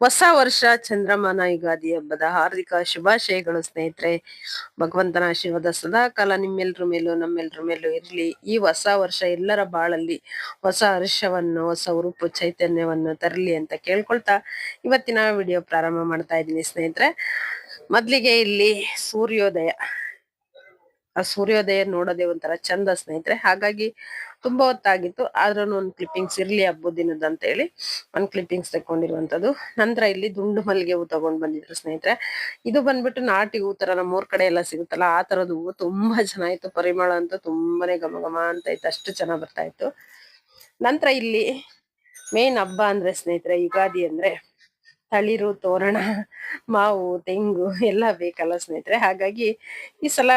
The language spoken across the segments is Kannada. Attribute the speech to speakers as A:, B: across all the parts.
A: ಹೊಸ ವರ್ಷ ಚಂದ್ರಮಾನ ಯುಗಾದಿ ಹಬ್ಬದ ಹಾರ್ದಿಕ ಶುಭಾಶಯಗಳು ಸ್ನೇಹಿತರೆ. ಭಗವಂತನ ಆಶೀರ್ವಾದ ಸದಾ ಕಾಲ ನಿಮ್ಮೆಲ್ರ ಮೇಲೂ ನಮ್ಮೆಲ್ರ ಮೇಲೂ ಇರಲಿ. ಈ ಹೊಸ ವರ್ಷ ಎಲ್ಲರ ಬಾಳಲ್ಲಿ ಹೊಸ ಹರ್ಷವನ್ನು, ಹೊಸ ಉರುಪು, ಚೈತನ್ಯವನ್ನು ತರಲಿ ಅಂತ ಕೇಳ್ಕೊಳ್ತಾ ಇವತ್ತಿನ ವಿಡಿಯೋ ಪ್ರಾರಂಭ ಮಾಡ್ತಾ ಇದ್ದೀನಿ ಸ್ನೇಹಿತರೆ. ಮೊದ್ಲಿಗೆ ಇಲ್ಲಿ ಸೂರ್ಯೋದಯ. ಆ ಸೂರ್ಯೋದಯ ನೋಡೋದೇ ಒಂಥರ ಚಂದ ಸ್ನೇಹಿತರೆ. ಹಾಗಾಗಿ ತುಂಬಾ ಹೊತ್ತಾಗಿತ್ತು. ಆದ್ರೂ ಒಂದ್ ಕ್ಲಿಪ್ಪಿಂಗ್ಸ್ ಇರ್ಲಿ ಹಬ್ಬದ ದಿನದ ಅಂತ ಹೇಳಿ ಒಂದ್ ಕ್ಲಿಪ್ಪಿಂಗ್ಸ್ ತಕೊಂಡಿರುವಂತದ್ದು ನಂತರ ಇಲ್ಲಿ ದುಂಡು ಮಲ್ಲಿಗೆ ಹೂ ತಗೊಂಡ್ ಬಂದಿದ್ರು ಸ್ನೇಹಿತರೆ. ಇದು ಬಂದ್ಬಿಟ್ಟು ನಾಟಿ ಹೂ ತರ ನಮ್ಮ ಊರ್ ಕಡೆ ಎಲ್ಲ ಸಿಗುತ್ತಲ್ಲ, ಆ ತರದ ಹೂವು ತುಂಬಾ ಚೆನ್ನಾಗಿತ್ತು. ಪರಿಮಳ ಅಂತೂ ತುಂಬಾನೇ ಘಮ ಘಮ ಅಂತ ಇತ್ತು. ಅಷ್ಟು ಚೆನ್ನಾಗ್ ಬರ್ತಾ ಇತ್ತು. ನಂತರ ಇಲ್ಲಿ ಮೇನ್ ಹಬ್ಬ ಅಂದ್ರೆ ಸ್ನೇಹಿತರೆ ಯುಗಾದಿ ಅಂದ್ರೆ ತಳಿರು, ತೋರಣ, ಮಾವು, ತೆಂಗು ಎಲ್ಲ ಬೇಕಲ್ಲ ಸ್ನೇಹಿತರೆ. ಹಾಗಾಗಿ ಈ ಸಲ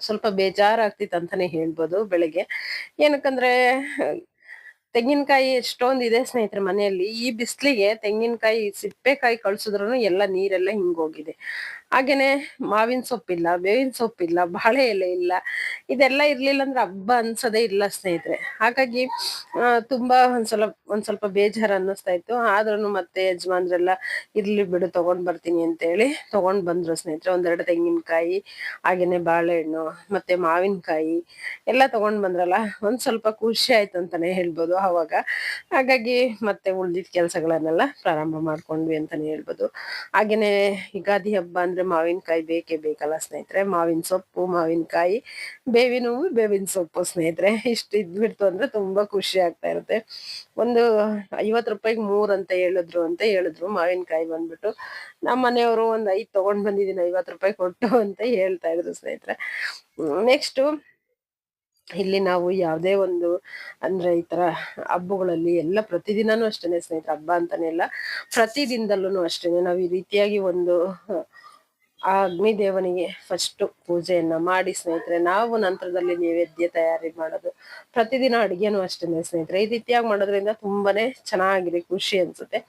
A: ಸ್ವಲ್ಪ ಬೇಜಾರಾಗ್ತಿತ್ತು ಅಂತಾನೆ ಹೇಳ್ಬೋದು ಬೆಳಿಗ್ಗೆ. ಏನಕ್ಕಂದ್ರೆ ತೆಂಗಿನಕಾಯಿ ಎಷ್ಟೊಂದು ಇದೆ ಸ್ನೇಹಿತರೆ ಮನೆಯಲ್ಲಿ, ಈ ಬಿಸ್ಲಿಗೆ ತೆಂಗಿನಕಾಯಿ, ಸಿಪ್ಪೆಕಾಯಿ ಕಳ್ಸಿದ್ರು ಎಲ್ಲ ನೀರೆಲ್ಲ ಹಿಂಗೋಗಿದೆ. ಹಾಗೇನೆ ಮಾವಿನ ಸೊಪ್ಪಿಲ್ಲ, ಬೇವಿನ ಸೊಪ್ಪಿಲ್ಲ, ಬಾಳೆ ಎಲೆ ಇಲ್ಲ, ಇದೆಲ್ಲ ಇರ್ಲಿಲ್ಲ ಅಂದ್ರೆ ಹಬ್ಬ ಅನ್ಸೋದೇ ಇಲ್ಲ ಸ್ನೇಹಿತರೆ. ಹಾಗಾಗಿ ತುಂಬಾ ಒಂದ್ ಸ್ವಲ್ಪ ಒಂದ್ ಸ್ವಲ್ಪ ಬೇಜಾರು ಅನ್ನಿಸ್ತಾ ಇತ್ತು. ಆದ್ರೂ ಮತ್ತೆ ಯಜಮಾನ್ರೆಲ್ಲ ಇರ್ಲಿ ಬಿಡು, ತಗೊಂಡ್ ಬರ್ತೀನಿ ಅಂತ ಹೇಳಿ ತಗೊಂಡ್ ಬಂದ್ರು ಸ್ನೇಹಿತರೆ. ಒಂದೆರಡು ತೆಂಗಿನಕಾಯಿ, ಹಾಗೇನೆ ಬಾಳೆಹಣ್ಣು, ಮತ್ತೆ ಮಾವಿನಕಾಯಿ ಎಲ್ಲ ತಗೊಂಡ್ ಬಂದ್ರಲ್ಲ, ಒಂದ್ ಸ್ವಲ್ಪ ಖುಷಿ ಆಯ್ತು ಅಂತಾನೆ ಹೇಳ್ಬೋದು. ಅವಾಗ. ಹಾಗಾಗಿ ಮತ್ತೆ ಉಳಿದಿದ್ದ ಕೆಲಸಗಳನ್ನೆಲ್ಲ ಪ್ರಾರಂಭ ಮಾಡ್ಕೊಂಡ್ವಿ ಅಂತಾನೆ ಹೇಳ್ಬೋದು. ಹಾಗೇನೆ ಯುಗಾದಿ ಹಬ್ಬ ಅಂದ್ರೆ ಮಾವಿನಕಾಯಿ ಬೇಕೇ ಬೇಕಲ್ಲ ಸ್ನೇಹಿತರೆ. ಮಾವಿನ ಸೊಪ್ಪು, ಮಾವಿನಕಾಯಿ, ಬೇವಿನ ಹೂವು, ಬೇವಿನ ಸೊಪ್ಪು ಸ್ನೇಹಿತರೆ. ಇಷ್ಟು ಇದ್ಬಿಡ್ತು ಅಂದ್ರೆ ತುಂಬಾ ಖುಷಿ ಆಗ್ತಾ ಇರುತ್ತೆ. ಒಂದು ಐವತ್ ರೂಪಾಯಿಗೆ ಮೂರ್ ಅಂತ ಹೇಳಿದ್ರು ಅಂತ ಹೇಳಿದ್ರು ಮಾವಿನಕಾಯಿ ಬಂದ್ಬಿಟ್ಟು. ನಮ್ಮ ಮನೆಯವರು ಒಂದ್ ಐದು ತಗೊಂಡ್ ಬಂದಿದ್ದೀನಿ ಐವತ್ತು ರೂಪಾಯಿ ಕೊಟ್ಟು ಅಂತ ಹೇಳ್ತಾ ಇದ್ರು ಸ್ನೇಹಿತರೆ. ನೆಕ್ಸ್ಟ್ ಇಲ್ಲಿ ನಾವು ಯಾವುದೇ ಒಂದು ಅಂದ್ರೆ ಈ ತರ ಹಬ್ಬಗಳಲ್ಲಿ ಎಲ್ಲ ಪ್ರತಿದಿನನೂ ಅಷ್ಟೇನೆ ಸ್ನೇಹಿತರೆ ಹಬ್ಬ ಅಂತಾನೆ ಇಲ್ಲ. ಪ್ರತಿದಿನದಲ್ಲೂ ಅಷ್ಟೇ ನಾವು ಈ ರೀತಿಯಾಗಿ ಒಂದು ಆ ಅಗ್ನಿ ದೇವನಿಗೆ ಫಸ್ಟ್ ಪೂಜೆಯನ್ನ ಮಾಡಿ ಸ್ನೇಹಿತರೆ, ನಾವು ನಂತರದಲ್ಲಿ ನೈವೇದ್ಯ ತಯಾರಿ ಮಾಡೋದು, ಪ್ರತಿದಿನ ಅಡಿಗೆನೂ ಅಷ್ಟೇ ಸ್ನೇಹಿತರೆ. ಈ ರೀತಿಯಾಗಿ ಮಾಡೋದ್ರಿಂದ ತುಂಬಾನೇ ಚೆನ್ನಾಗಿದೆ, ಖುಷಿ ಅನ್ಸುತ್ತೆ.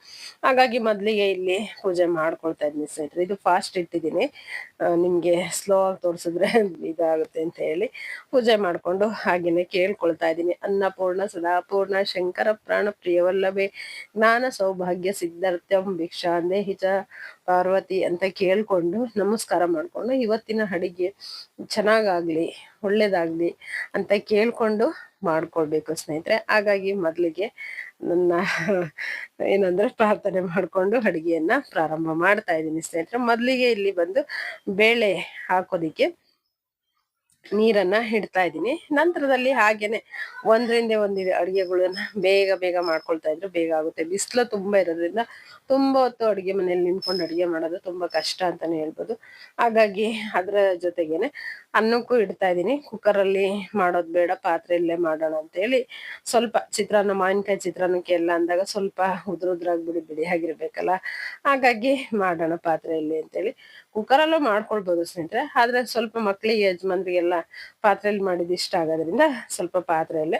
A: ಹಾಗಾಗಿ ಮೊದಲಿಗೆ ಇಲ್ಲಿ ಪೂಜೆ ಮಾಡ್ಕೊಳ್ತಾ ಇದ್ದೀನಿ ಸ್ನೇಹಿತರೆ. ಇದು ಫಾಸ್ಟ್ ಇಟ್ಟಿದ್ದೀನಿ. ನಿಮ್ಗೆ ಸ್ಲೋ ಆಗಿ ತೋರಿಸಿದ್ರೆ ಇದಾಗುತ್ತೆ ಅಂತ ಹೇಳಿ ಪೂಜೆ ಮಾಡಿಕೊಂಡು ಹಾಗೇನೆ ಕೇಳ್ಕೊಳ್ತಾ ಇದ್ದೀನಿ. ಅನ್ನಪೂರ್ಣ, ಸದಾಪೂರ್ಣ, ಶಂಕರ, ಪ್ರಾಣ ಪ್ರಿಯವಲ್ಲವೇ ಜ್ಞಾನ ಸೌಭಾಗ್ಯ ಸಿದ್ಧಾರ್ಥಂ ಭಿಕ್ಷಾ ಹಿಚ ಪಾರ್ವತಿ ಅಂತ ಕೇಳ್ಕೊಂಡು ನಮಸ್ಕಾರ ಮಾಡಿಕೊಂಡು ಇವತ್ತಿನ ಅಡಿಗೆ ಚೆನ್ನಾಗಾಗ್ಲಿ, ಒಳ್ಳೇದಾಗ್ಲಿ ಅಂತ ಕೇಳ್ಕೊಂಡು ಮಾಡ್ಕೊಳ್ಬೇಕು ಸ್ನೇಹಿತರೆ. ಹಾಗಾಗಿ ಮೊದಲಿಗೆ ನನ್ನ ಏನಂದ್ರೆ ಪ್ರಾರ್ಥನೆ ಮಾಡ್ಕೊಂಡು ಅಡಿಗೆಯನ್ನ ಪ್ರಾರಂಭ ಮಾಡ್ತಾ ಇದ್ದೀನಿ ಸ್ನೇಹಿತರೆ. ಮೊದಲಿಗೆ ಇಲ್ಲಿ ಬಂದು ಬೇಳೆ ಹಾಕೋದಿಕ್ಕೆ ನೀರನ್ನ ಇಡ್ತಾ ಇದ್ದೀನಿ. ನಂತರದಲ್ಲಿ ಹಾಗೇನೆ ಒಂದರಿಂದ ಒಂದಿದೆ ಅಡುಗೆಗಳನ್ನ ಬೇಗ ಬೇಗ ಮಾಡ್ಕೊಳ್ತಾ ಇದ್ರು ಬೇಗ ಆಗುತ್ತೆ. ಬಿಸಿಲು ತುಂಬಾ ಇರೋದ್ರಿಂದ ತುಂಬಾ ಹೊತ್ತು ಅಡುಗೆ ಮನೆಯಲ್ಲಿ ನಿಂತ್ಕೊಂಡು ಅಡುಗೆ ಮಾಡೋದು ತುಂಬಾ ಕಷ್ಟ ಅಂತಾನೆ ಹೇಳ್ಬೋದು. ಹಾಗಾಗಿ ಅದರ ಜೊತೆಗೇನೆ ಅನ್ನಕ್ಕೂ ಇಡ್ತಾ ಇದ್ದೀನಿ. ಕುಕ್ಕರಲ್ಲಿ ಮಾಡೋದ್ ಬೇಡ, ಪಾತ್ರೆಯಲ್ಲೇ ಮಾಡೋಣ ಅಂತ ಹೇಳಿ ಸ್ವಲ್ಪ ಚಿತ್ರಾನ್ನ, ಮಾವಿನಕಾಯಿ ಚಿತ್ರಾನ್ನಕ್ಕೆ ಎಲ್ಲ ಅಂದಾಗ ಸ್ವಲ್ಪ ಉದ್ರುದ್ರಾಗ್ಬಿಡಿ ಬಿಡಿ ಆಗಿರ್ಬೇಕಲ್ಲ ಹಾಗಾಗಿ ಮಾಡೋಣ ಪಾತ್ರೆಯಲ್ಲಿ ಅಂತೇಳಿ ಕುಕ್ಕರಲ್ಲೂ ಮಾಡ್ಕೊಳ್ಬೋದು ಸ್ನೇಹಿತರೆ, ಆದ್ರೆ ಸ್ವಲ್ಪ ಮಕ್ಳಿಗೆ, ಯಜಮಾನ್ರಿಗೆಲ್ಲ ಪಾತ್ರೆಯಲ್ಲಿ ಮಾಡಿದ್ದು ಇಷ್ಟ ಆಗೋದ್ರಿಂದ ಸ್ವಲ್ಪ ಪಾತ್ರೆಯಲ್ಲೇ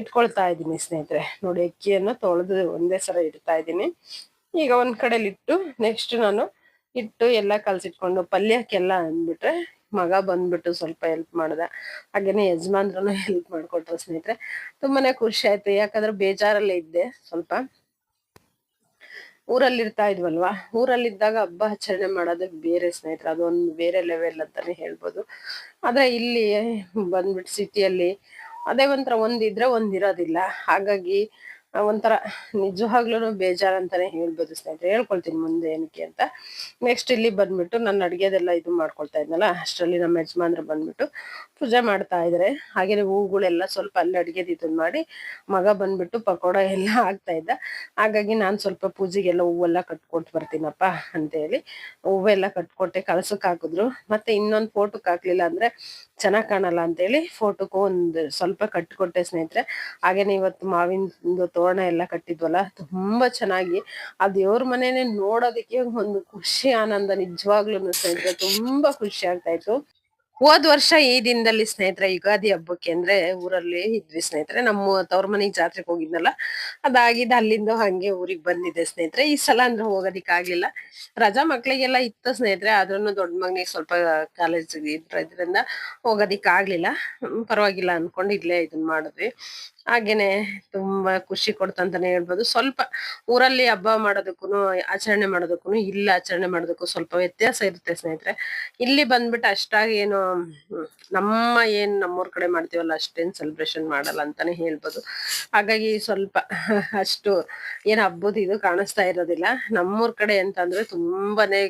A: ಇಟ್ಕೊಳ್ತಾ ಇದ್ದೀನಿ ಸ್ನೇಹಿತರೆ. ನೋಡಿ ಅಕ್ಕಿಯನ್ನು ತೊಳೆದು ಒಂದೇ ಸಲ ಇಡ್ತಾ ಇದ್ದೀನಿ. ಈಗ ಒಂದ್ ಕಡೆಯಲ್ಲಿ ಇಟ್ಟು ನೆಕ್ಸ್ಟ್ ನಾನು ಇಟ್ಟು ಎಲ್ಲ ಕಲಸಿಟ್ಕೊಂಡು ಪಲ್ಯಕ್ಕೆಲ್ಲ ಅಂದ್ಬಿಟ್ರೆ ಮಗ ಬಂದ್ಬಿಟ್ಟು ಸ್ವಲ್ಪ ಹೆಲ್ಪ್ ಮಾಡ್ದೆ. ಹಾಗೇನೆ ಯಜಮಾನ್ರು ಹೆಲ್ಪ್ ಮಾಡ್ಕೊಟ್ರು ಸ್ನೇಹಿತರೆ. ತುಂಬಾನೇ ಖುಷಿ ಆಯ್ತು. ಯಾಕಂದ್ರೆ ಬೇಜಾರಲ್ಲೇ ಇದ್ದೆ ಸ್ವಲ್ಪ. ಊರಲ್ಲಿ ಇರ್ತಾ ಇದ್ವಲ್ವಾ? ಊರಲ್ಲಿದ್ದಾಗ ಹಬ್ಬ ಆಚರಣೆ ಮಾಡೋದು ಬೇರೆ ಸ್ನೇಹಿತರೆ ಅದೊಂದು ಬೇರೆ ಲೆವೆಲ್ ಅಂತಾನೆ ಹೇಳ್ಬೋದು. ಆದ್ರೆ ಇಲ್ಲಿ ಬಂದ್ಬಿಟ್ಟು ಸಿಟಿಯಲ್ಲಿ ಅದೇ ಒಂಥರ ಒಂದಿದ್ರೆ ಒಂದಿರೋದಿಲ್ಲ. ಹಾಗಾಗಿ ಒಂಥರ ನಿಜವಾಗ್ಲೂ ಬೇಜಾರ್ ಅಂತಾನೆ ಹೇಳ್ಬೋದು ಸ್ನೇಹಿತರೆ. ಹೇಳ್ಕೊಳ್ತೀನಿ ಮುಂದೆ ಏನಕ್ಕೆ ಅಂತ. ನೆಕ್ಸ್ಟ್ ಇಲ್ಲಿ ಬಂದ್ಬಿಟ್ಟು ನನ್ನ ಅಡುಗೆದೆಲ್ಲ ಇದು ಮಾಡ್ಕೊಳ್ತಾ ಇದ್ನಲ್ಲ, ಅಷ್ಟರಲ್ಲಿ ನಮ್ಮ ಯಜಮಾನ್ರು ಬಂದ್ಬಿಟ್ಟು ಪೂಜೆ ಮಾಡ್ತಾ ಇದ್ರೆ. ಹಾಗೇನೆ ಹೂಗಳೆಲ್ಲ ಸ್ವಲ್ಪ ಅಲ್ಲಿ ಅಡುಗೆದು ಇದನ್ನ ಮಾಡಿ ಮಗ ಬಂದ್ಬಿಟ್ಟು ಪಕೋಡ ಎಲ್ಲ ಆಗ್ತಾ ಇದ್ದ. ಹಾಗಾಗಿ ನಾನು ಸ್ವಲ್ಪ ಪೂಜೆಗೆಲ್ಲ ಹೂವೆಲ್ಲ ಕಟ್ಕೊಟ್ಟು ಬರ್ತೀನಪ್ಪ ಅಂತ ಹೇಳಿ ಹೂವೆಲ್ಲ ಕಟ್ಕೊಟ್ಟೆ, ಕಳ್ಸಕ್ ಹಾಕಿದ್ರು. ಮತ್ತೆ ಇನ್ನೊಂದು ಫೋಟೋಕ್ ಹಾಕ್ಲಿಲ್ಲ ಅಂದ್ರೆ ಚೆನ್ನಾಗಿ ಕಾಣಲ್ಲ ಅಂತ ಹೇಳಿ ಫೋಟೋಕ್ಕೂ ಒಂದು ಸ್ವಲ್ಪ ಕಟ್ಕೊಟ್ಟೆ ಸ್ನೇಹಿತರೆ. ಹಾಗೇನೆ ಇವತ್ತು ಮಾವಿನ ತೋರಣ ಎಲ್ಲ ಕಟ್ಟಿದ್ವಲ್ಲ, ತುಂಬಾ ಚೆನ್ನಾಗಿ. ಆ ದೇವ್ರ ಮನೇನೆ ನೋಡೋದಕ್ಕೆ ಒಂದು ಖುಷಿ, ಆನಂದ ನಿಜವಾಗ್ಲೂ ಸ್ನೇಹಿತರೆ, ತುಂಬಾ ಖುಷಿ ಆಗ್ತಾ ಇತ್ತು. ಹೋದ್ ವರ್ಷ ಈ ದಿನದಲ್ಲಿ ಸ್ನೇಹಿತರೆ, ಯುಗಾದಿ ಹಬ್ಬಕ್ಕೆ ಅಂದ್ರೆ ಊರಲ್ಲಿ ಇದ್ವಿ ಸ್ನೇಹಿತರೆ. ನಮ್ಮ ತವ್ರ ಮನೆಗ್ ಜಾತ್ರೆಗೆ ಹೋಗಿದ್ನಲ್ಲ ಅದಾಗಿದ್ದು ಅಲ್ಲಿಂದ ಹಂಗೆ ಊರಿಗೆ ಬಂದಿದೆ ಸ್ನೇಹಿತರೆ. ಈ ಸಲ ಅಂದ್ರೆ ಹೋಗೋದಿಕ್ ಆಗ್ಲಿಲ್ಲ. ರಜಾ ಮಕ್ಳಿಗೆಲ್ಲ ಇತ್ತು ಸ್ನೇಹಿತರೆ ಆದ್ರೂ ದೊಡ್ಡ ಮಗನಿಗೆ ಸ್ವಲ್ಪ ಕಾಲೇಜ್ ಇದ್ರಿಂದ ಹೋಗೋದಿಕ್ ಆಗ್ಲಿಲ್ಲ. ಪರವಾಗಿಲ್ಲ ಅನ್ಕೊಂಡು ಇಲ್ಲೇ ಇದನ್ ಮಾಡಿದ್ವಿ. ಹಾಗೇನೆ ತುಂಬಾ ಖುಷಿ ಕೊಡ್ತಂತಾನೆ ಹೇಳ್ಬೋದು. ಸ್ವಲ್ಪ ಊರಲ್ಲಿ ಹಬ್ಬ ಮಾಡೋದಕ್ಕೂ ಆಚರಣೆ ಮಾಡೋದಕ್ಕೂ ಇಲ್ಲ ಆಚರಣೆ ಮಾಡೋದಕ್ಕೂ ಸ್ವಲ್ಪ ವ್ಯತ್ಯಾಸ ಇರುತ್ತೆ ಸ್ನೇಹಿತರೆ. ಇಲ್ಲಿ ಬಂದ್ಬಿಟ್ಟು ಅಷ್ಟಾಗಿ ಏನು, ನಮ್ಮ ಏನ್ ನಮ್ಮೂರ್ ಕಡೆ ಮಾಡ್ತೀವಲ್ಲ ಅಷ್ಟೇನ್ ಸೆಲೆಬ್ರೇಷನ್ ಮಾಡಲ್ಲ ಅಂತಾನೆ ಹೇಳ್ಬೋದು. ಹಾಗಾಗಿ ಸ್ವಲ್ಪ ಅಷ್ಟು ಏನ್ ಹಬ್ಬದ ಇದು ಕಾಣಿಸ್ತಾ ಇರೋದಿಲ್ಲ. ನಮ್ಮೂರ್ ಕಡೆ ಅಂತಂದ್ರೆ ತುಂಬಾನೇ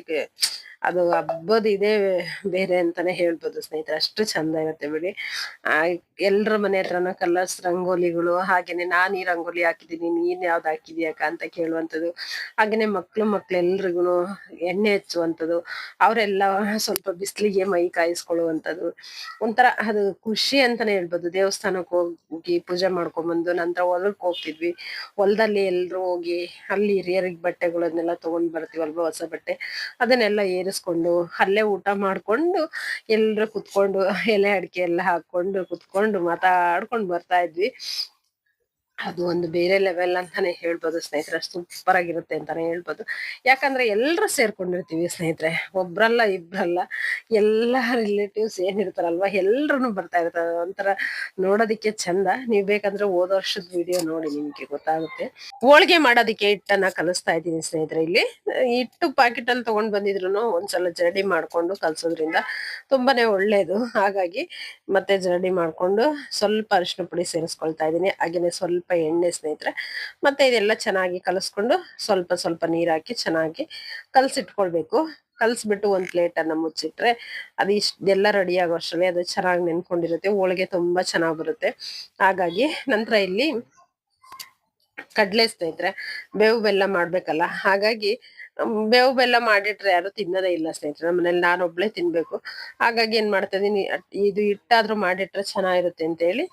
A: ಅದು ಹಬ್ಬದ ಇದೇ ಬೇರೆ ಅಂತಾನೆ ಹೇಳ್ಬೋದು ಸ್ನೇಹಿತರೆ. ಅಷ್ಟು ಚಂದ ಇರುತ್ತೆ ಬಿಡಿ. ಆ, ಎಲ್ರ ಮನೆ ಹತ್ರನೂ ಕಲರ್ಸ್, ರಂಗೋಲಿಗಳು, ಹಾಗೇನೆ ನಾನು ಈ ರಂಗೋಲಿ ಹಾಕಿದೀನಿ ನೀನ್ ಯಾವ್ದು ಹಾಕಿದ್ಯಾಕ ಅಂತ ಕೇಳುವಂಥದ್ದು. ಹಾಗೇನೆ ಮಕ್ಳು ಎಲ್ರಿಗೂ ಎಣ್ಣೆ ಹಚ್ಚುವಂಥದ್ದು. ಅವರೆಲ್ಲ ಸ್ವಲ್ಪ ಬಿಸಿಲಿಗೆ ಮೈ ಕಾಯಿಸ್ಕೊಳ್ಳುವಂಥದ್ದು. ಒಂಥರ ಅದು ಖುಷಿ ಅಂತಾನೆ ಹೇಳ್ಬೋದು. ದೇವಸ್ಥಾನಕ್ಕೆ ಹೋಗಿ ಪೂಜೆ ಮಾಡ್ಕೊಂಡ್ಬಂದು ನಂತರ ಹೊಲಕ್ಕೆ ಹೋಗ್ತಿದ್ವಿ. ಹೊಲದಲ್ಲಿ ಎಲ್ರು ಹೋಗಿ ಅಲ್ಲಿ ಹಿರಿಯರಿಗೆ ಬಟ್ಟೆಗಳನ್ನೆಲ್ಲ ತಗೊಂಡ್ ಬರ್ತೀವಲ್ವ ಹೊಸ ಬಟ್ಟೆ? ಅದನ್ನೆಲ್ಲ ಏರಿಸ್ಕೊಂಡು ಅಲ್ಲೇ ಊಟ ಮಾಡ್ಕೊಂಡು ಎಲ್ಲರೂ ಕುತ್ಕೊಂಡು ಎಲೆ ಅಡಿಕೆ ಎಲ್ಲ ಹಾಕೊಂಡು ಕುತ್ಕೊಂಡು ಮಾತಾಡ್ಕೊಂಡು ಬರ್ತಾ ಇದ್ವಿ. ಅದು ಒಂದು ಬೇರೆ ಲೆವೆಲ್ ಅಂತಾನೆ ಹೇಳ್ಬೋದು ಸ್ನೇಹಿತರೆ. ಸೂಪರ್ ಆಗಿರುತ್ತೆ ಅಂತಾನೆ ಹೇಳ್ಬೋದು. ಯಾಕಂದ್ರೆ ಎಲ್ರು ಸೇರ್ಕೊಂಡಿರ್ತೀವಿ ಸ್ನೇಹಿತರೆ. ಒಬ್ರಲ್ಲ ಇಬ್ರಲ್ಲ, ಎಲ್ಲ ರಿಲೇಟಿವ್ಸ್ ಏನಿರ್ತಾರಲ್ವಾ ಎಲ್ರು ಬರ್ತಾ ಇರ್ತಾರೆ ಒಂಥರ ನೋಡೋದಿಕ್ಕೆ ಚಂದ. ನೀವು ಬೇಕಂದ್ರೆ ಹೋದ ವರ್ಷದ ವಿಡಿಯೋ ನೋಡಿ ನಿಮ್ಗೆ ಗೊತ್ತಾಗುತ್ತೆ. ಹೋಳಿಗೆ ಮಾಡೋದಿಕ್ಕೆ ಹಿಟ್ಟನ್ನ ಕಲಿಸ್ತಾ ಇದ್ದೀನಿ ಸ್ನೇಹಿತರೆ ಇಲ್ಲಿ. ಹಿಟ್ಟು ಪ್ಯಾಕೆಟ್ ಅಲ್ಲಿ ತಗೊಂಡ್ ಬಂದಿದ್ರು ಒಂದ್ಸಲ ಜರಡಿ ಮಾಡ್ಕೊಂಡು ಕಲ್ಸೋದ್ರಿಂದ ತುಂಬಾನೇ ಒಳ್ಳೇದು. ಹಾಗಾಗಿ ಮತ್ತೆ ಜರಡಿ ಮಾಡ್ಕೊಂಡು ಸ್ವಲ್ಪ ಅರಿಶಿನ ಪುಡಿ ಸೇರಿಸ್ಕೊಳ್ತಾ ಇದ್ದೀನಿ. ಹಾಗೇನೆ ಸ್ವಲ್ಪ ಎಣ್ಣೆ ಸ್ನೇಹಿತರೆ, ಮತ್ತೆ ಇದೆಲ್ಲ ಚೆನ್ನಾಗಿ ಕಲಸ್ಕೊಂಡು ಸ್ವಲ್ಪ ಸ್ವಲ್ಪ ನೀರ್ ಹಾಕಿ ಚೆನ್ನಾಗಿ ಕಲ್ಸಿಟ್ಕೊಳ್ಬೇಕು. ಕಲ್ಸ್ಬಿಟ್ಟು ಒಂದ್ ಪ್ಲೇಟ್ ಅನ್ನ ಮುಚ್ಚಿಟ್ರೆ ಅದು ಇಷ್ಟೆಲ್ಲ ರೆಡಿ ಆಗೋ ಅದು ಚೆನ್ನಾಗಿ ನೆನ್ಕೊಂಡಿರುತ್ತೆ, ಹೋಳಿಗೆ ತುಂಬಾ ಚೆನ್ನಾಗ್ ಬರುತ್ತೆ. ಹಾಗಾಗಿ ನಂತರ ಇಲ್ಲಿ ಕಡ್ಲೆ ಸ್ನೇಹಿತರೆ, ಬೇವು ಬೆಲ್ಲ ಮಾಡ್ಬೇಕಲ್ಲ, ಹಾಗಾಗಿ ಬೇವು ಬೆಲ್ಲ ಮಾಡಿಟ್ರೆ ಯಾರು ತಿನ್ನೋದೇ ಇಲ್ಲ ಸ್ನೇಹಿತರೆ. ನಮ್ಮ ಮನೇಲಿ ನಾನು ಒಬ್ಳೆ ತಿನ್ಬೇಕು. ಹಾಗಾಗಿ ಏನ್ ಮಾಡ್ತಾ ಇದೀನಿ, ಇದು ಹಿಟ್ಟಾದ್ರೂ ಮಾಡಿಟ್ರೆ ಚೆನ್ನಾಗಿರುತ್ತೆ ಅಂತ ಹೇಳಿ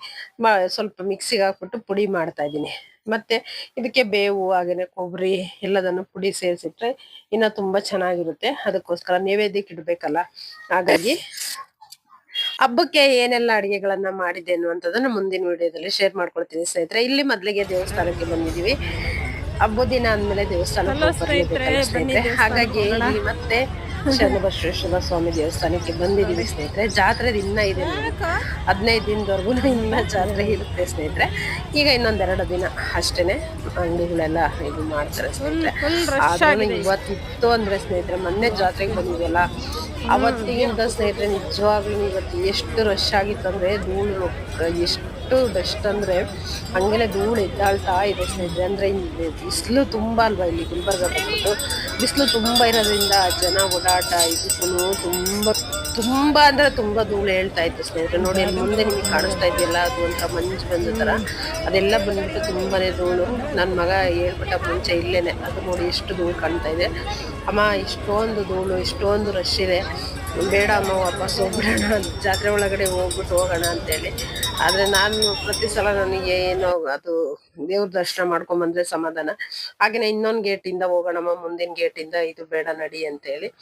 A: ಸ್ವಲ್ಪ ಮಿಕ್ಸಿಗೆ ಹಾಕ್ಬಿಟ್ಟು ಪುಡಿ ಮಾಡ್ತಾ ಇದ್ದೀನಿ ಮತ್ತೆ ಇದಕ್ಕೆ ಬೇವು, ಹಾಗೇನೆ ಕೊಬ್ಬರಿ ಎಲ್ಲದನ್ನು ಪುಡಿ ಸೇರಿಸಿಟ್ರೆ ಇನ್ನ ತುಂಬಾ ಚೆನ್ನಾಗಿರುತ್ತೆ. ಅದಕ್ಕೋಸ್ಕರ ನೈವೇದ್ಯಕ್ಕೆ ಇಡ್ಬೇಕಲ್ಲ. ಹಾಗಾಗಿ ಹಬ್ಬಕ್ಕೆ ಏನೆಲ್ಲ ಅಡಿಗೆಗಳನ್ನ ಮಾಡಿದೆ ಅನ್ನುವಂಥದ್ದನ್ನು ಮುಂದಿನ ವಿಡಿಯೋದಲ್ಲಿ ಶೇರ್ ಮಾಡ್ಕೊಳ್ತೀನಿ ಸ್ನೇಹಿತರೆ. ಇಲ್ಲಿ ಮೊದಲಿಗೆ ದೇವಸ್ಥಾನಕ್ಕೆ ಬಂದಿದೀವಿ ಹಬ್ಬದ ದಿನ ಅಂದ್ಮೇಲೆ ದೇವಸ್ಥಾನ ಹಾಗಾಗಿ ಇಲ್ಲಿ ಮತ್ತೆ ಶರಣಬಸವೇಶ್ವರ ಸ್ವಾಮಿ ದೇವಸ್ಥಾನಕ್ಕೆ ಬಂದಿದ್ದೀವಿ ಸ್ನೇಹಿತರೆ. ಜಾತ್ರೆ ಇನ್ನ ಇದೆ. ಹದಿನೈದು ದಿನದವರೆಗೂ ಇನ್ನ ಜಾತ್ರೆ ಇರುತ್ತೆ ಸ್ನೇಹಿತರೆ. ಈಗ ಇನ್ನೊಂದೆರಡು ದಿನ ಅಷ್ಟೇನೆ ಅಂಗಡಿಗಳೆಲ್ಲ ಇದು ಮಾಡ್ತಾರೆ ಸ್ನೇಹಿತರೆ. ಇವತ್ತಿತ್ತು ಅಂದ್ರೆ ಸ್ನೇಹಿತರೆ ಮೊನ್ನೆ ಜಾತ್ರೆಗೆ ಬಂದಿದೆಯಲ್ಲ ಅವತ್ತಿಗಿಂತ ಸ್ನೇಹಿತರೆ, ನಿಜವಾಗ್ಲೂ ಇವತ್ತು ಎಷ್ಟು ರಶ್ ಆಗಿತ್ತು ಅಂದ್ರೆ ಧೂಳು ಎಷ್ಟು ಡಸ್ಟ್ ಅಂದರೆ ಹಂಗೆಲ್ಲ ಧೂಳು ಎದ್ದಾಳ್ತಾ ಇದೆ ಸ್ನೇಹಿತರೆ. ಅಂದರೆ ಬಿಸಿಲು ತುಂಬ ಅಲ್ವಾ ಇಲ್ಲಿ ಗುಲ್ಬರ್ಗ ಬಂದ್ಬಿಟ್ಟು? ಬಿಸಿಲು ತುಂಬ ಇರೋದ್ರಿಂದ ಜನ ಓಡಾಟ ಇದಕ್ಕೂ ತುಂಬಾ ತುಂಬಾ ಅಂದ್ರೆ ತುಂಬಾ ಧೂಳು ಹೇಳ್ತಾ ಇತ್ತು ಸ್ನೇಹಿತರೆ. ನೋಡಿ ಮುಂದೆ ನಿಮಗೆ ಕಾಣಿಸ್ತಾ ಇದೆಯಲ್ಲ, ಅದು ಒಂಥರ ಮಂಜು ಬಂದ ಥರ ಅದೆಲ್ಲ ಬಂದ್ಬಿಟ್ಟು ತುಂಬಾನೇ ಧೂಳು. ನನ್ನ ಮಗ ಹೇಳ್ಬಿಟ್ಟ ಮುಂಚೆ ಇಲ್ಲೇನೆ. ಅದು ನೋಡಿ ಎಷ್ಟು ಧೂಳು ಕಾಣ್ತಾ ಇದೆ. ಅಮ್ಮ, ಇಷ್ಟೊಂದು ಧೂಳು, ಇಷ್ಟೊಂದು ರಶ್ ಇದೆ. ಬೇಡ ಅಮ್ಮ, ವಾಪಸ್ ಹೋಗ್ಬಿಡೋಣ ಜಾತ್ರೆ ಒಳಗಡೆ ಹೋಗ್ಬಿಟ್ಟು ಹೋಗೋಣ ಅಂತೇಳಿ. ಆದ್ರೆ ನಾನು ಪ್ರತಿ ಸಲ ನನಗೆ ಏನೋ ಅದು ದೇವ್ರ ದರ್ಶನ ಮಾಡ್ಕೊಂಬಂದ್ರೆ ಸಮಾಧಾನ. ಹಾಗೆ ಇನ್ನೊಂದು ಗೇಟಿಂದ ಹೋಗೋಣಮ್ಮ, ಮುಂದಿನ ಗೇಟಿಂದ ಇಂದ ಬೇಡ ನಡಿ ಅಂತ ಹೇಳಿ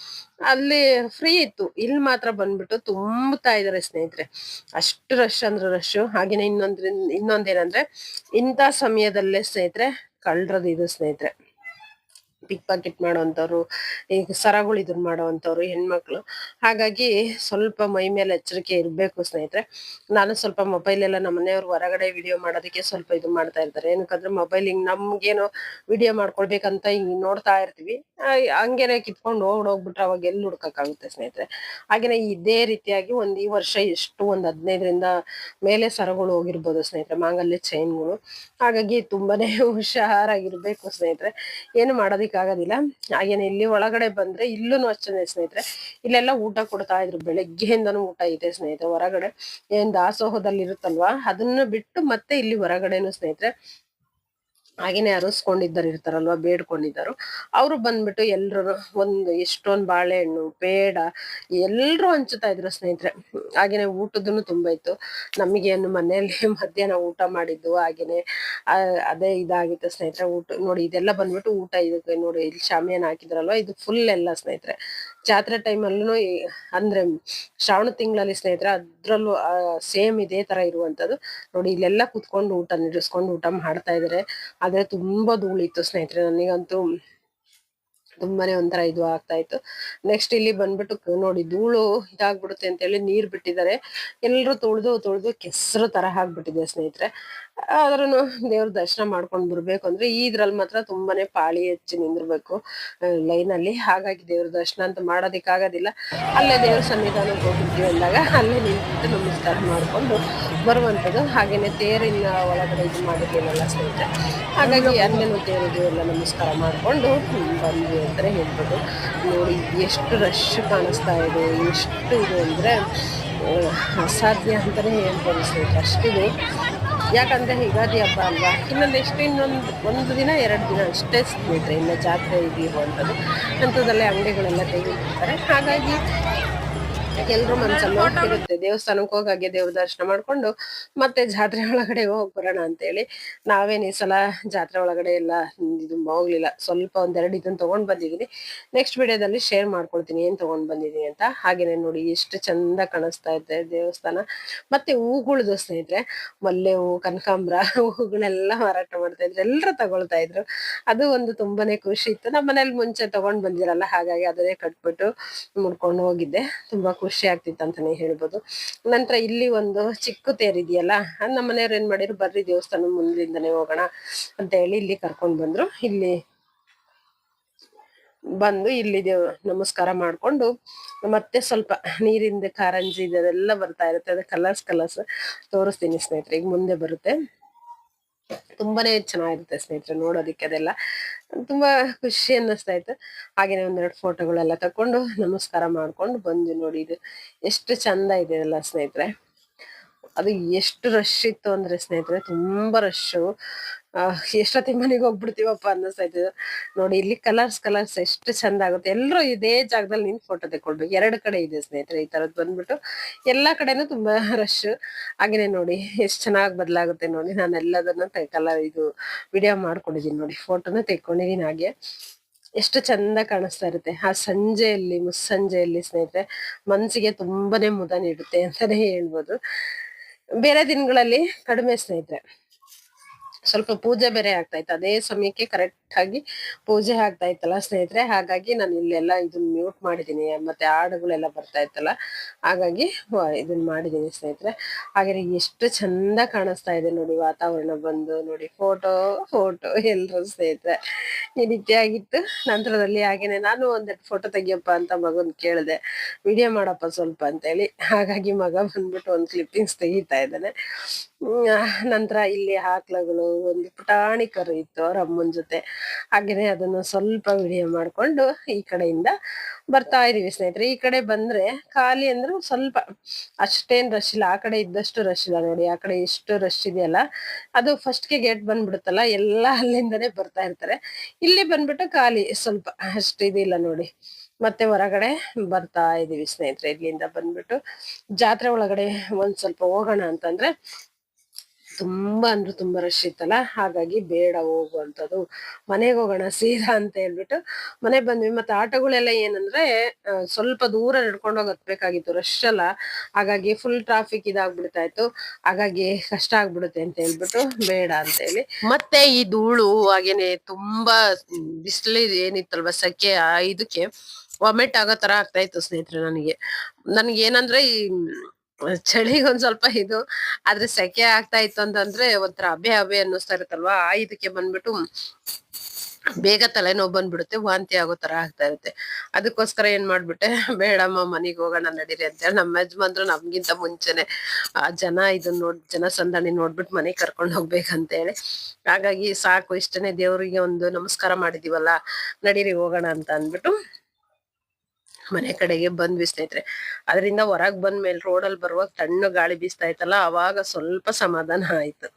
A: ಅಲ್ಲಿ ಫ್ರೀ ಇತ್ತು. ಇಲ್ಲಿ ಮಾತ್ರ ಬಂದ್ಬಿಟ್ಟು ತುಂಬುತ್ತಾ ಇದಾರೆ ಸ್ನೇಹಿತರೆ. ಅಷ್ಟು ರಶ್ ಅಂದ್ರೆ ರಶ್ ಹಾಗೆಯೇ ಇನ್ನೊಂದ್ರಿಂದ, ಇನ್ನೊಂದೇನಂದ್ರೆ ಇಂಥ ಸಮಯದಲ್ಲೇ ಸ್ನೇಹಿತರೆ ಕಳ್ರದು ಇದು ಸ್ನೇಹಿತರೆ. ಪಿಕ್ ಪಾಕೆಟ್ ಮಾಡುವಂತವ್ರು ಈಗ ಸರಗಳು ಇದನ್ನ ಮಾಡುವಂತವ್ರು ಹೆಣ್ಮಕ್ಳು. ಹಾಗಾಗಿ ಸ್ವಲ್ಪ ಮೈ ಮೇಲೆ ಎಚ್ಚರಿಕೆ ಇರ್ಬೇಕು ಸ್ನೇಹಿತರೆ. ನಾನು ಸ್ವಲ್ಪ ಮೊಬೈಲ್ ಎಲ್ಲ ನಮ್ಮ ಮನೆಯವ್ರು ಹೊರಗಡೆ ವಿಡಿಯೋ ಮಾಡೋದಕ್ಕೆ ಸ್ವಲ್ಪ ಇದು ಮಾಡ್ತಾ ಇರ್ತಾರೆ. ಏನಕ್ಕಂದ್ರೆ ಮೊಬೈಲ್ ಹಿಂಗ್ ನಮ್ಗೇನೋ ವಿಡಿಯೋ ಮಾಡ್ಕೊಳ್ಬೇಕಂತ ಹಿಂಗ್ ನೋಡ್ತಾ ಇರ್ತೀವಿ. ಹಂಗೇನೆ ಕಿತ್ಕೊಂಡು ಓಡ್ ಹೋಗ್ಬಿಟ್ರೆ ಅವಾಗ ಎಲ್ಲಿ ಹುಡ್ಕಕ್ಕಾಗುತ್ತೆ ಸ್ನೇಹಿತರೆ. ಹಾಗೇನೆ ಇದೇ ರೀತಿಯಾಗಿ ಒಂದ್ ಈ ವರ್ಷ ಎಷ್ಟು ಒಂದ್ ಹದಿನೈದರಿಂದ ಮೇಲೆ ಸರಗಳು ಹೋಗಿರ್ಬೋದು ಸ್ನೇಹಿತರೆ, ಮಾಂಗಲ್ಯ ಚೈನ್ಗಳು ಹಾಗಾಗಿ ತುಂಬಾನೇ ಹುಷಾರಾಗಿರ್ಬೇಕು ಸ್ನೇಹಿತರೆ. ಏನು ಮಾಡೋದಿಕ್ಕಾಗೋದಿಲ್ಲ ಹಾಗೇನೆ ಇಲ್ಲಿ ಒಳಗಡೆ ಬಂದ್ರೆ ಇಲ್ಲೂ ಅಷ್ಟೇ ಸ್ನೇಹಿತರೆ, ಇಲ್ಲೆಲ್ಲ ಊಟ ಕೊಡ್ತಾ ಇದ್ರು ಬೆಳಗ್ಗೆಯಿಂದನೂ ಊಟ ಇದೆ ಸ್ನೇಹಿತರೆ ಹೊರಗಡೆ. ಏನ್ ದಾಸೋಹದಲ್ಲಿ ಇರುತ್ತಲ್ವಾ ಅದನ್ನ ಬಿಟ್ಟು ಮತ್ತೆ ಇಲ್ಲಿ ಹೊರಗಡೆನು ಸ್ನೇಹಿತರೆ ಹಾಗೇನೆ ಅರಸ್ಕೊಂಡಿದ್ದಾರೆ ಇರ್ತಾರಲ್ವಾ ಬೇಡ್ಕೊಂಡಿದ್ದಾರು ಅವರು ಬಂದ್ಬಿಟ್ಟು ಎಲ್ರು ಒಂದು ಎಷ್ಟೊಂದು ಬಾಳೆಹಣ್ಣು, ಪೇಡ, ಎಲ್ರು ಹಂಚುತ್ತಾ ಇದ್ರು ಸ್ನೇಹಿತರೆ. ಹಾಗೇನೆ ಊಟದನ್ನು ತುಂಬಾ ಇತ್ತು. ನಮಗೆ ಏನು ಮನೆಯಲ್ಲಿ ಮಧ್ಯಾಹ್ನ ಊಟ ಮಾಡಿದ್ದು, ಹಾಗೇನೆ ಅದೇ ಇದಾಗಿತ್ತು ಸ್ನೇಹಿತರೆ ಊಟ. ನೋಡಿ, ಇದೆಲ್ಲ ಬಂದ್ಬಿಟ್ಟು ಊಟ ಇದಕ್ಕೆ ನೋಡಿ, ಇಲ್ಲಿ ಶಾಮಿಯಾನ ಹಾಕಿದ್ರಲ್ವಾ, ಇದು ಫುಲ್ ಎಲ್ಲ ಸ್ನೇಹಿತರೆ. ಜಾತ್ರೆ ಟೈಮಲ್ಲೂ ಅಂದ್ರೆ ಶ್ರಾವಣ ತಿಂಗಳಲ್ಲಿ ಸ್ನೇಹಿತರೆ ಅದ್ರಲ್ಲೂ ಸೇಮ್ ಇದೇ ತರ ಇರುವಂತದ್ದು ನೋಡಿ, ಇಲ್ಲೆಲ್ಲ ಕುತ್ಕೊಂಡು ಊಟ ನಿಡಿಸ್ಕೊಂಡು ಊಟ ಮಾಡ್ತಾ ಇದಾರೆ. ಆದ್ರೆ ತುಂಬಾ ಧೂಳಿತ್ತು ಸ್ನೇಹಿತರೆ. ನನಗಂತೂ ತುಂಬಾನೇ ಒಂಥರ ಇದು ಆಗ್ತಾ ಇತ್ತು. ನೆಕ್ಸ್ಟ್ ಇಲ್ಲಿ ಬಂದ್ಬಿಟ್ಟು ನೋಡಿ ಧೂಳು ಇದಾಗ್ಬಿಡುತ್ತೆ ಅಂತ ಹೇಳಿ ನೀರ್ ಬಿಟ್ಟಿದ್ದಾರೆ. ಎಲ್ರು ತುಳಿದು ತೊಳ್ದು ಕೆಸರು ತರ ಆಗ್ಬಿಟ್ಟಿದೆ ಸ್ನೇಹಿತರೆ. ಆದ್ರೂ ದೇವ್ರ ದರ್ಶನ ಮಾಡ್ಕೊಂಡು ಬರ್ಬೇಕು ಅಂದ್ರೆ ಇದ್ರಲ್ಲಿ ಮಾತ್ರ ತುಂಬಾನೇ ಪಾಳಿ ಹೆಚ್ಚಿ ನಿಂದಿರ್ಬೇಕು. ಲೈನ್ ಅಲ್ಲಿ ಹಾಗಾಗಿ ದೇವ್ರ ದರ್ಶನ ಅಂತ ಮಾಡೋದಿಕ್ ಆಗೋದಿಲ್ಲ. ಅಲ್ಲೇ ದೇವ್ರ ಸನ್ನಿಧಾನಕ್ಕೆ ಹೋಗಿದ್ವಿ ಅಂದಾಗ ಅಲ್ಲೇ ನಿಂತು ನಮಸ್ಕಾರ ಮಾಡ್ಕೊಂಡು ಬರುವಂತದ್ದು ಹಾಗೇನೆ ತೇರಿನ ಒಳಗಡೆ ಇದು ಮಾಡಿದ್ದೀನಲ್ಲ ಸ್ನೇಹಿತರೆ. ಹಾಗಾಗಿ ಅಲ್ಲೇನು ತೇರಿಗೆ ಎಲ್ಲ ನಮಸ್ಕಾರ ಮಾಡ್ಕೊಂಡು ಬಂದ್ವಿ. ಅಂತಾನೆ ಹೇಳ್ಬೋದು. ನೋಡಿ, ಎಷ್ಟು ರಶ್ ಕಾಣಿಸ್ತಾ ಇದೆ, ಎಷ್ಟು ಇದೆ ಅಂದರೆ ಅಸಾಧ್ಯ ಅಂತಲೇ ಹೇಳ್ಬೋದು ಸರ್ ಅಷ್ಟಿದೆ. ಯಾಕಂದರೆ ಯುಗಾದಿ ಹಬ್ಬ ಅಲ್ವಾ? ಇನ್ನೊಂದು ಎಷ್ಟು, ಇನ್ನೊಂದು ಒಂದು ದಿನ, ಎರಡು ದಿನ ಅಷ್ಟೇ ಸ್ನೇಹಿತರೆ ಇನ್ನು ಜಾತ್ರೆ ಇರುವಂಥದ್ದು ಅಂಥದ್ದಲ್ಲೇ ಅಂಗಡಿಗಳೆಲ್ಲ ತೆಗೆದಿರ್ತಾರೆ ಹಾಗಾಗಿ ಎಲ್ರ ಮನ್ಸಲ್ಲೂ ಇರುತ್ತೆ ದೇವಸ್ಥಾನಕ್ಕೆ ಹೋಗಾಗೆ ಹಾಗೆ ದೇವ್ರ ದರ್ಶನ ಮಾಡ್ಕೊಂಡು ಮತ್ತೆ ಜಾತ್ರೆ ಒಳಗಡೆ ಹೋಗ್ ಬರೋಣ ಅಂತೇಳಿ. ನಾವೇನ್ ಈ ಸಲ ಜಾತ್ರೆ ಒಳಗಡೆ ಎಲ್ಲ ಇದು ಹೋಗ್ಲಿಲ್ಲ. ಸ್ವಲ್ಪ ಒಂದೆರಡು ಇದನ್ನ ತಗೊಂಡ್ ಬಂದಿದೀನಿ. ನೆಕ್ಸ್ಟ್ ವಿಡಿಯೋದಲ್ಲಿ ಶೇರ್ ಮಾಡ್ಕೊಳ್ತೀನಿ ಏನ್ ತಗೊಂಡ್ ಬಂದಿದೀನಿ ಅಂತ. ಹಾಗೇನೆ ನೋಡಿ ಎಷ್ಟು ಚಂದ ಕಾಣಿಸ್ತಾ ಇದೆ ದೇವಸ್ಥಾನ. ಮತ್ತೆ ಹೂಗಳದ್ದು ಸ್ನೇಹಿತರೆ, ಮಲ್ಲೆ ಹೂ, ಕನಕಾಂಬ್ರ ಹೂಗಳೆಲ್ಲ ಮಾರಾಟ ಮಾಡ್ತಾ ಇದ್ರು. ಎಲ್ಲರೂ ತಗೊಳ್ತಾ ಇದ್ರು. ಅದು ಒಂದು ತುಂಬಾನೇ ಖುಷಿ ಇತ್ತು. ನಮ್ಮ ಮನೇಲಿ ಮುಂಚೆ ತಗೊಂಡ್ ಬಂದಿರಲ್ಲ, ಹಾಗಾಗಿ ಅದನ್ನೇ ಕಟ್ಬಿಟ್ಟು ಮುಡ್ಕೊಂಡು ಹೋಗಿದ್ದೆ. ತುಂಬಾ ಖುಷಿ ಆಗ್ತಿತ್ತು ಅಂತಾನೆ ಹೇಳ್ಬೋದು. ನಂತರ ಇಲ್ಲಿ ಒಂದು ಚಿಕ್ಕ ತೇರಿದೆಯಲ್ಲ ಇದೆಯಲ್ಲ, ನಮ್ಮ ಮನೆಯವ್ರು ಏನ್ ಮಾಡಿದ್ರು, ಬರ್ರಿ ದೇವಸ್ಥಾನ ಮುಂದಿಂದನೇ ಹೋಗೋಣ ಅಂತ ಹೇಳಿ ಇಲ್ಲಿ ಕರ್ಕೊಂಡ್ ಬಂದ್ರು. ಇಲ್ಲಿ ಬಂದು ಇಲ್ಲಿ ದೇವ್, ನಮಸ್ಕಾರ ಮಾಡ್ಕೊಂಡು ಮತ್ತೆ ಸ್ವಲ್ಪ ನೀರಿಂದ ಕಾರಂಜಿ ಇದೆಲ್ಲ ಬರ್ತಾ ಇರುತ್ತೆ. ಅದೇ ಕಲರ್ಸ್ ಕಲರ್ಸ್ ತೋರಿಸ್ತೀನಿ ಸ್ನೇಹಿತರೆ, ಈಗ ಮುಂದೆ ಬರುತ್ತೆ. ತುಂಬಾನೇ ಚೆನ್ನಾಗಿರುತ್ತೆ ಸ್ನೇಹಿತರೆ, ನೋಡೋದಿಕ್ಕೆ ಅದೆಲ್ಲ. ತುಂಬಾ ಖುಷಿ ಅನ್ನಿಸ್ತಾ ಇತ್ತು. ಹಾಗೇನೆ ಒಂದೆರಡು ಫೋಟೋಗಳೆಲ್ಲ ತಕೊಂಡು ನಮಸ್ಕಾರ ಮಾಡ್ಕೊಂಡು ಬಂದು ನೋಡಿ ಇದು. ಎಷ್ಟು ಚಂದ ಇದೆ ಅಲ್ಲ ಸ್ನೇಹಿತರೆ. ಅದು ಎಷ್ಟು ರಶ್ ಇತ್ತು ಅಂದ್ರೆ ಸ್ನೇಹಿತರೆ, ತುಂಬಾ ರಶ್ ಎಷ್ಟೊತ್ತಿಗೆ ಮನೆಗೆ ಹೋಗ್ಬಿಡ್ತೀವಪ್ಪ ಅನ್ನಿಸ್ತಾ ಇತ್ತು ನೋಡಿ ಇಲ್ಲಿ ಕಲರ್ಸ್ ಕಲರ್ಸ್ ಎಷ್ಟು ಚಂದ ಆಗುತ್ತೆ. ಎಲ್ಲರೂ ಇದೇ ಜಾಗದಲ್ಲಿ ನಿಂತು ಫೋಟೋ ತೆಕ್ಕೊಳ್ಬೇಕು. ಎರಡು ಕಡೆ ಇದೆ ಸ್ನೇಹಿತರೆ, ಈ ತರದ್ ಬಂದ್ಬಿಟ್ಟು. ಎಲ್ಲಾ ಕಡೆನೂ ತುಂಬಾ ರಶ್ ಹಾಗೇನೆ ನೋಡಿ, ಎಷ್ಟು ಚೆನ್ನಾಗಿ ಬದಲಾಗುತ್ತೆ ನೋಡಿ. ನಾನು ಎಲ್ಲದನ್ನ ಕಲರ್ ಇದು ವಿಡಿಯೋ ಮಾಡ್ಕೊಂಡಿದ್ದೀನಿ ನೋಡಿ. ಫೋಟೋನ ತೆಕ್ಕೊಂಡಿದ್ದೀನಿ ಹಾಗೆ. ಎಷ್ಟು ಚಂದ ಕಾಣಿಸ್ತಾ ಇರುತ್ತೆ. ಆ ಸಂಜೆಯಲ್ಲಿ, ಮುಸ್ಸಂಜೆಯಲ್ಲಿ ಸ್ನೇಹಿತರೆ, ಮನ್ಸಿಗೆ ತುಂಬಾನೇ ಮುದ ನೀಡುತ್ತೆ ಅಂತಾನೆ ಹೇಳ್ಬೋದು. ಬೇರೆ ದಿನಗಳಲ್ಲಿ ಕಡಿಮೆ ಸ್ನೇಹಿತರೆ. ಸ್ವಲ್ಪ ಪೂಜೆ ಬೇರೆ ಆಗ್ತಾ ಇತ್ತು ಅದೇ ಸಮಯಕ್ಕೆ ಕರೆಕ್ಟ್ ಆಗಿ ಪೂಜೆ ಆಗ್ತಾ ಇತ್ತಲ್ಲ ಸ್ನೇಹಿತರೆ. ಹಾಗಾಗಿ ನಾನು ಇಲ್ಲೆಲ್ಲ ಇದನ್ನ ಮ್ಯೂಟ್ ಮಾಡಿದ್ದೀನಿ. ಮತ್ತೆ ಹಾಡುಗಳೆಲ್ಲ ಬರ್ತಾ ಇತ್ತಲ್ಲ ಹಾಗಾಗಿ ಇದನ್ನ ಮಾಡಿದ್ದೀನಿ ಸ್ನೇಹಿತರೆ. ಹಾಗೆ ಎಷ್ಟು ಚಂದ ಕಾಣಿಸ್ತಾ ಇದೆ ನೋಡಿ ವಾತಾವರಣ ಬಂದು ನೋಡಿ. ಫೋಟೋ ಫೋಟೋ ಎಲ್ಲರೂ ಸ್ನೇಹಿತರೆ. ಈ ರೀತಿ ಆಗಿತ್ತು. ನಂತರದಲ್ಲಿ ಹಾಗೇನೆ ನಾನು ಒಂದೆರಡು ಫೋಟೋ ತೆಗಿಯಪ್ಪ ಅಂತ ಮಗನ್ ಕೇಳಿದೆ. ವಿಡಿಯೋ ಮಾಡಪ್ಪ ಸ್ವಲ್ಪ ಅಂತೇಳಿ. ಹಾಗಾಗಿ ಮಗ ಬಂದ್ಬಿಟ್ಟು ಒಂದು ಕ್ಲಿಪ್ಪಿಂಗ್ಸ್ ತೆಗಿತಾ ಇದ್ದಾನೆ. ನಂತರ ಇಲ್ಲಿ ಹಾಕ್ಲಗಳು ಒಂದು ಪುಟಾಣಿ ಕರು ಇತ್ತು ಅವ್ರ ಅಮ್ಮನ ಜೊತೆ. ಹಾಗೇನೆ ಅದನ್ನು ಸ್ವಲ್ಪ ವಿಡಿಯೋ ಮಾಡ್ಕೊಂಡು ಈ ಕಡೆಯಿಂದ ಬರ್ತಾ ಇದೀವಿ ಸ್ನೇಹಿತರೆ. ಈ ಕಡೆ ಬಂದ್ರೆ ಖಾಲಿ ಅಂದ್ರೆ ಸ್ವಲ್ಪ, ಅಷ್ಟೇನ್ ರಶ್ ಇಲ್ಲ. ಆ ಕಡೆ ಇದ್ದಷ್ಟು ರಶ್ ಇಲ್ಲ ನೋಡಿ. ಆ ಕಡೆ ಎಷ್ಟು ರಶ್ ಇದೆಯಲ್ಲ, ಅದು ಫಸ್ಟ್ಗೆ ಗೇಟ್ ಬಂದ್ಬಿಡುತ್ತಲ್ಲ, ಎಲ್ಲ ಅಲ್ಲಿಂದನೇ ಬರ್ತಾ ಇರ್ತಾರೆ. ಇಲ್ಲಿ ಬಂದ್ಬಿಟ್ಟು ಖಾಲಿ. ಸ್ವಲ್ಪ ಅಷ್ಟು ಇದಿಲ್ಲ ನೋಡಿ. ಮತ್ತೆ ಹೊರಗಡೆ ಬರ್ತಾ ಇದೀವಿ ಸ್ನೇಹಿತರೆ ಇಲ್ಲಿಂದ ಬಂದ್ಬಿಟ್ಟು. ಜಾತ್ರೆ ಒಳಗಡೆ ಒಂದ್ ಸ್ವಲ್ಪ ಹೋಗೋಣ ಅಂತಂದ್ರೆ ತುಂಬಾ ಅಂದ್ರೆ ತುಂಬಾ ರಶ್ ಇತ್ತಲ್ಲ? ಹಾಗಾಗಿ ಬೇಡ ಹೋಗುವಂತದ್ದು ಮನೆಗೆ ಹೋಗೋಣ, ಸೀದಾ ಅಂತ ಹೇಳ್ಬಿಟ್ಟು ಮನೆ ಬಂದ್ವಿ. ಮತ್ತೆ ಆಟೋಗಳೆಲ್ಲ ಏನಂದ್ರೆ ಸ್ವಲ್ಪ ದೂರ ನಡ್ಕೊಂಡು ಹೋಗಿ ಹತ್ಬೇಕಾಗಿತ್ತು ರಶ್ ಅಲ್ಲ. ಹಾಗಾಗಿ ಫುಲ್ ಟ್ರಾಫಿಕ್ ಇದಾಗ್ಬಿಡ್ತಾ ಇತ್ತು ಹಾಗಾಗಿ ಕಷ್ಟ ಆಗ್ಬಿಡುತ್ತೆ ಅಂತ ಹೇಳ್ಬಿಟ್ಟು ಬೇಡ ಅಂತ ಹೇಳಿ. ಮತ್ತೆ ಈ ಧೂಳು ಹಾಗೇನೆ ತುಂಬಾ ಬಿಸಿಲು ಏನಿತ್ತಲ್ವ ಆ ಇದಕ್ಕೆ. ವಾಮಿಟ್ ಆಗೋ ತರ ಆಗ್ತಾ ಇತ್ತು ಸ್ನೇಹಿತರೆ ನನಗೆ. ನನ್ಗೆ ಏನಂದ್ರೆ ಈ ಚಳಿಗೆ ಒಂದ್ ಸ್ವಲ್ಪ ಇದು, ಆದ್ರೆ ಸೆಕೆ ಆಗ್ತಾ ಇತ್ತು ಅಂತಂದ್ರೆ ಒಂಥರ ಅಭೆ ಅಬೆ ಅನ್ನಿಸ್ತಾ ಇರುತ್ತಲ್ವಾ? ಆ ಇದಕ್ಕೆ ಬಂದ್ಬಿಟ್ಟು ಬೇಗ ತಲೆನೋವು ಬಂದ್ಬಿಡುತ್ತೆ, ವಾಂತಿ ಆಗೋ ತರ ಆಗ್ತಾ ಇರುತ್ತೆ. ಅದಕ್ಕೋಸ್ಕರ ಏನ್ ಮಾಡ್ಬಿಟ್ಟೆ, ಬೇಡಮ್ಮ ಮನೆಗೆ ಹೋಗೋಣ ನಡೀರಿ ಅಂತೇಳಿ ನಮ್ಮ ಯಜಮಾನ್ರು ನಮ್ಗಿಂತ ಮುಂಚೆನೆ, ಆ ಜನ ಇದನ್ನ ನೋಡ್, ಜನ ಸಂದಣಿ ನೋಡ್ಬಿಟ್ಟು ಮನೆಗೆ ಕರ್ಕೊಂಡು ಹೋಗ್ಬೇಕಂತೇಳಿ ಹಾಗಾಗಿ ಸಾಕು ಇಷ್ಟನೇ ದೇವರಿಗೆ ಒಂದು ನಮಸ್ಕಾರ ಮಾಡಿದೀವಲ್ಲ, ನಡೀರಿ ಹೋಗೋಣ ಅಂತ ಅಂದ್ಬಿಟ್ಟು ಮನೆ ಕಡೆಗೆ ಬಂದ್ವಿ ಸ್ನೇಹಿತರೆ. ಅದರಿಂದ ಹೊರಗ್ ಬಂದ್ಮೇಲೆ ರೋಡಲ್ಲಿ ಬರುವಾಗ ತಣ್ಣು ಗಾಳಿ ಬೀಸ್ತಾ ಇತ್ತಲ್ಲ, ಅವಾಗ ಸ್ವಲ್ಪ ಸಮಾಧಾನ ಆಯ್ತು.